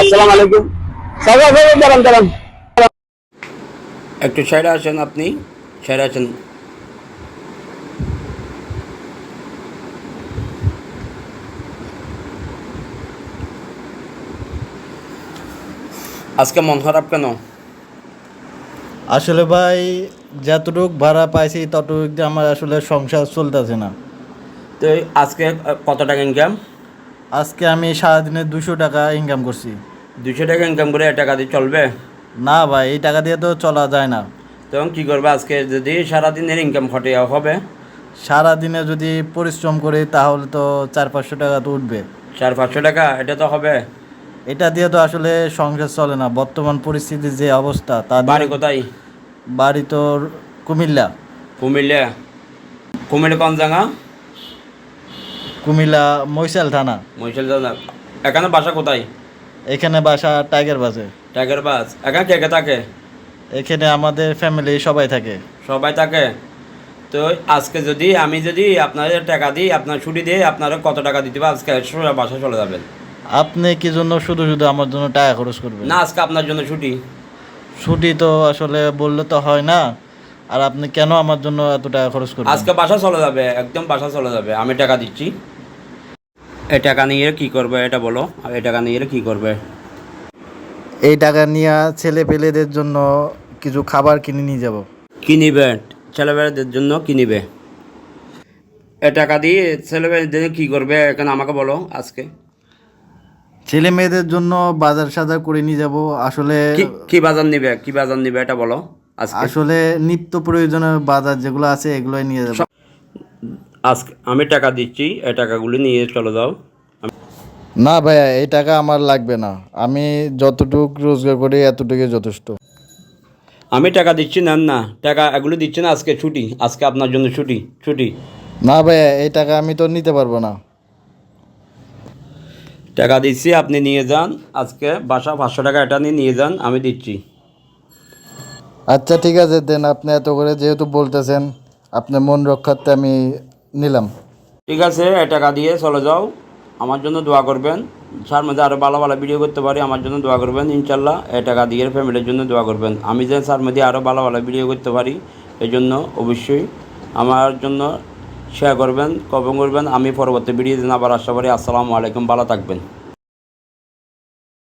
আসসালামু আলাইকুম সবাই সবাই দাঁড়ান দাঁড়ান একটু সাইডে আসেন আপনি। সাইডে আসেন। আজকে মন খারাপ কেন? আসলে ভাই যতটুক ভাড়া পাইছি ততটুক দিয়ে আমার আসলে সংসার চলতেছে না। তো আজকে কত টাকা ইনকাম আজকে আমি সারাদিনে দুশো টাকা ইনকাম করছি। দুশো টাকা ইনকাম করে টাকা দিয়ে চলবে? না ভাই এই টাকা দিয়ে তো চলা যায় না। তখন কী করবে আজকে? যদি সারাদিনের ইনকাম ঘটে হবে? সারাদিনে যদি পরিশ্রম করি তাহলে তো চার পাঁচশো টাকা তো উঠবে। চার পাঁচশো টাকা? এটা তো হবে। এটা দিয়ে তো আসলে সংসার চলে না। বর্তমান পরিস্থিতির যে অবস্থা তা বাড়ি কোথায়? বাড়ি তো কুমিল্লা। কুমিল্লা। কুমিল্লা কোন জায়গা? কুমিল্লা মৈশাল থানা। মহিশাল থানা। এখানে বাসা কোথায়? এখানে বাসা টাইগার বাসে। টাইগার বাস। এখানে কে কে থাকে? এখানে আমাদের ফ্যামিলি সবাই থাকে। সবাই থাকে? তো আজকে যদি আমি যদি আপনাদের টাকা দিই আপনার ছুটি দিয়ে আপনারা কত টাকা দিতে হবে? আজকে সোজা বাসা চলে যাবেন। আপনি কি জন্য শুধু শুধু আমার জন্য টাকা খরচ করবেন? না আজকে আপনার জন্য ছুটি। ছুটি তো আসলে বললে তো হয় না। আর আপনি কেন আমার জন্য এত টাকা খরচ করবেন? আজকে বাসা চলে যাবে একদম বাসা চলে যাবে। আমি টাকা দিচ্ছি। এই টাকা নিয়ে কি করবে এটা বলো আর এই টাকা নিয়ে কি করবে? এই টাকা নিয়ে ছেলে পেলেদের জন্য কিছু খাবার কিনে নিয়ে যাব। কি নিবে? ছেলেমেয়েদের জন্য কি নিবে? এ টাকা দিয়ে ছেলেমেয়েদের কি করবে? এখানে আমাকে বলো আজকে। ছেলে মেয়েদের জন্য বাজার সাজার করে নিয়ে যাব। আসলে কি কি বাজার নিবে? কি বাজার নিবে এটা বলো আজকে। আসলে নিত্য প্রয়োজনীয় বাজার যেগুলো আছে এগুলোই নিয়ে যাব। আজকে আমি টাকা দিচ্ছি এই টাকাগুলি নিয়ে চলে যাও। না ভাইয়া এই টাকা আমার লাগবে না। আমি যতটুক রোজগার করি এতটুকুই যথেষ্ট। আমি টাকা দিচ্ছি নেন না। টাকা এগুলো দিচ্ছি না আজকে ছুটি। আজকে আপনার জন্য ছুটি ছুটি। না ভাইয়া এই টাকা আমি তো নিতে পারব না। টাকা দিচ্ছি আপনি নিয়ে যান। আজকে বাসা পাঁচশো টাকা এটা নিয়ে নিয়ে যান আমি দিচ্ছি। আচ্ছা ঠিক আছে দেন। আপনি এত করে যেহেতু বলতেছেন আপনার মন রক্ষার্থে আমি নিলাম। ঠিক আছে টাকা দিয়ে চলে যাও। আমার জন্য দোয়া করবেন। সার মধ্যে আরও ভালো ভালো ভিডিও করতে পারি, আমার জন্য দোয়া করবেন, ইনশাল্লাহ। এই টাকা দিয়ে ফ্যামিলির জন্য দোয়া করবেন। আমি যে সার মধ্যে আরও ভালো ভালো ভিডিও করতে পারি, এই জন্য অবশ্যই আমার জন্য শেয়ার করবেন কমেন্ট করবেন। আমি পরবর্তী ভিডিও দিন আবার আশা করি আসসালামু আলাইকুম, ভালো থাকবেন।